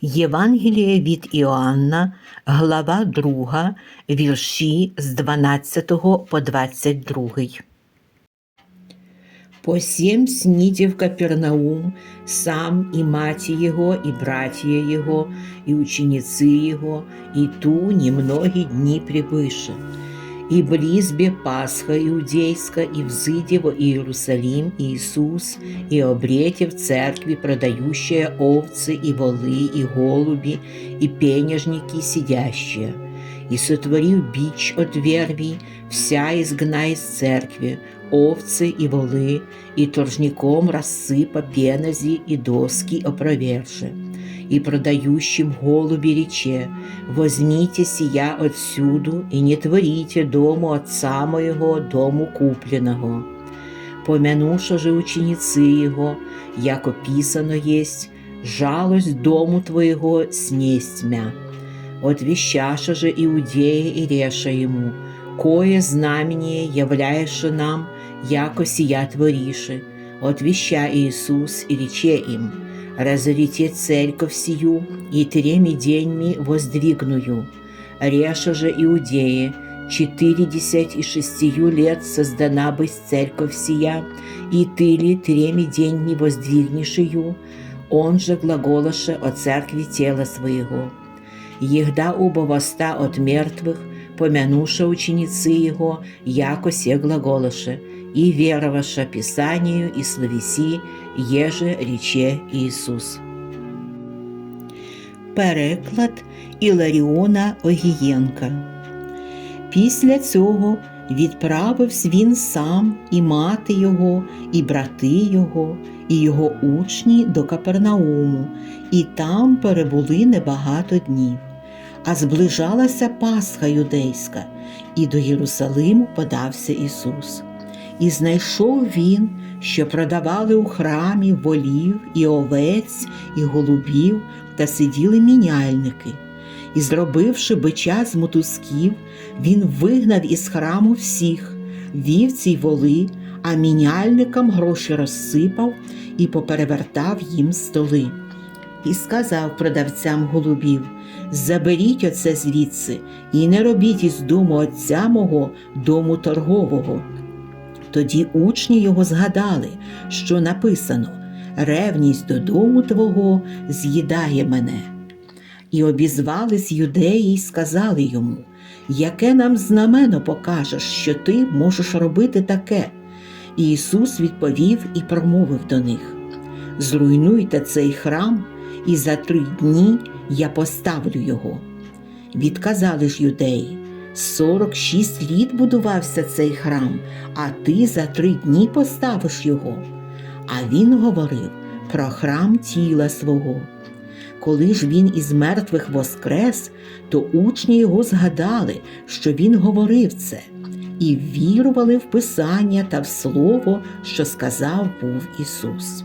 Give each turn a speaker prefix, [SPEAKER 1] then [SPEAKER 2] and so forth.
[SPEAKER 1] Євангеліє від Іоанна, глава 2, вірші з 12 по 22. По сім снідів Капернаум, сам і маті його, і братія його, і учениці його, і ту немногі дні прибыше. И близбе Пасха иудейска, и взыде во Иерусалим Иисус, и обрете в церкви продающие овцы и волы, и голуби, и пенежники сидящие. И сотворив бич от вервий, вся изгна из церкви, овцы и волы, и торжником рассыпа пенози и доски опроверши и продающим голуби рече, возьмите сия отсюду и не творите дому отца моего, дому купленного. Помянуша же ученицы его, як описано есть, жалость дому твоего снесть мя. Отвещаша же Иудея и реша ему, кое знамение являешь нам, яко сия твориши, отвеща Иисус и рече им, разорите церковь сию, и треми деньми воздвигную. Реша же Иудеи, четыредесять и шестью лет создана быть церковь сия, и ты ли треми деньми воздвигнешь ее, он же глаголоше о церкви тела своего. Егда оба воста от мертвых, помянуша ученицы его, яко се глаголоше, и вероваша Писанию и словеси, еже рече Ісус. Переклад Іларіона Огієнка. Після цього відправився він сам і мати його, і брати його, і його учні до Капернауму, і там перебули небагато днів. А зближалася Пасха юдейська, і до Єрусалиму подався Ісус. І знайшов він, що продавали у храмі волів і овець, і голубів, та сиділи міняльники. І, зробивши бича з мотузків, він вигнав із храму всіх, вівці й воли, а міняльникам гроші розсипав і поперевертав їм столи. І сказав продавцям голубів: Заберіть оце звідси, і не робіть із дому отця мого дому торгового. Тоді учні його згадали, що написано Ревність додому твого з'їдає мене. І обізвались юдеї й сказали йому, яке нам знамено покажеш, що ти можеш робити таке. І Ісус відповів і промовив до них: Зруйнуйте цей храм, і за три дні я поставлю його. Відказали ж юдеї. Сорок шість літ будувався цей храм, а ти за три дні поставиш його. А він говорив про храм тіла свого. Коли ж він із мертвих воскрес, то учні його згадали, що він говорив це, і вірували в Писання та в Слово, що сказав був Ісус.